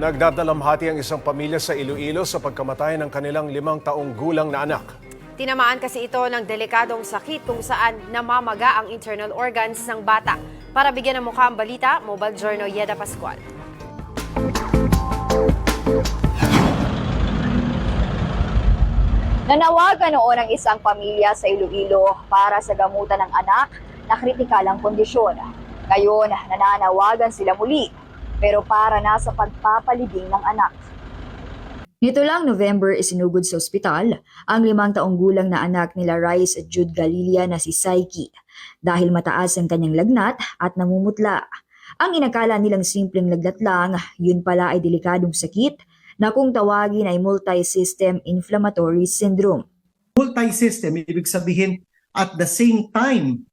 Nagdadalamhati ang isang pamilya sa Iloilo sa pagkamatay ng kanilang limang taong gulang na anak. Tinamaan kasi ito ng delikadong sakit kung saan namamaga ang internal organs ng bata. Para bigyan ng mukha ang balita, Mobile Journal Yeda Pascual. Nanawagan noon ang isang pamilya sa Iloilo para sa gamutan ng anak na kritikalang kondisyon. Ngayon, nananawagan sila muli, pero para na sa pagpapalibing ng anak. Nito lang November isinugod sa ospital ang limang taong gulang na anak nila Rice at Jude Galilia na si Saiki dahil mataas ang kanyang lagnat at namumutla. Ang inakala nilang simpleng lagnat lang, yun pala ay delikadong sakit na kung tawagin ay multi-system inflammatory syndrome. multi-system, ibig sabihin at the same time,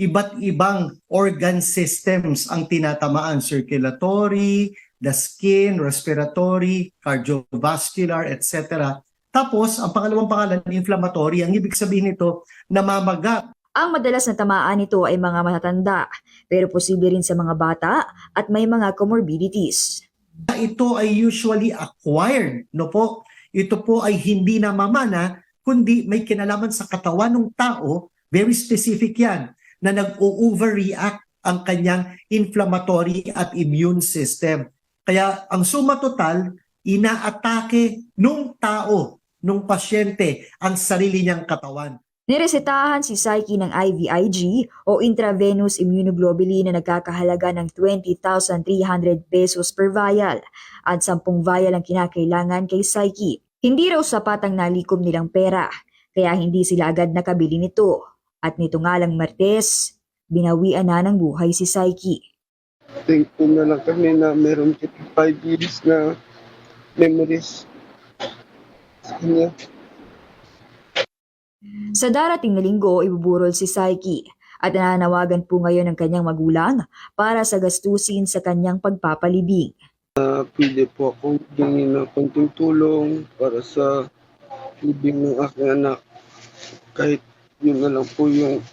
iba't ibang organ systems ang tinatamaan, circulatory, the skin, respiratory, cardiovascular, etc. Tapos, ang pangalawang pangalan, inflammatory, ang ibig sabihin nito, namamaga. Ang madalas na tamaan nito ay mga matatanda, pero posible rin sa mga bata at may mga comorbidities. Ito ay usually acquired, no po? Ito po ay hindi namamana, kundi may kinalaman sa katawan ng tao, very specific yan, na nag-overreact ang kanyang inflammatory at immune system. Kaya ang suma total, inaatake nung tao, nung pasyente, ang sarili niyang katawan. Niresetahan si Psyche ng IVIG o intravenous immunoglobulin na nagkakahalaga ng 20,300 pesos per vial at 10 vial ang kinakailangan kay Psyche. Hindi raw sapat ang nalikom nilang pera, kaya hindi sila agad nakabili nito. At nito nga lang Martes, binawian na ng buhay si Psyche. thankful na lang kami na meron 5 years na memories sa kanya. Sa darating na linggo, ibuburol si Psyche at nananawagan po ngayon ng kanyang magulang para sa gastusin sa kanyang pagpapalibing. Pili po akong hingin ng konting tulong para sa libing ng aking anak. Kahit yun na lang po yung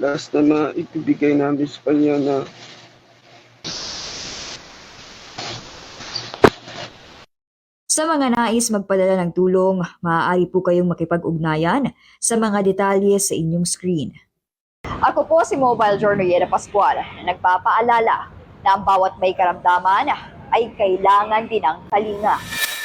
last na na ipibigay namin sa kanya na Sa mga nais magpadala ng tulong, maaari po kayong makipag-ugnayan sa mga detalye sa inyong screen. Ako po si Mobile Journal Yera Pascual na nagpapaalala na ang bawat may karamdaman ay kailangan din ng kalinga.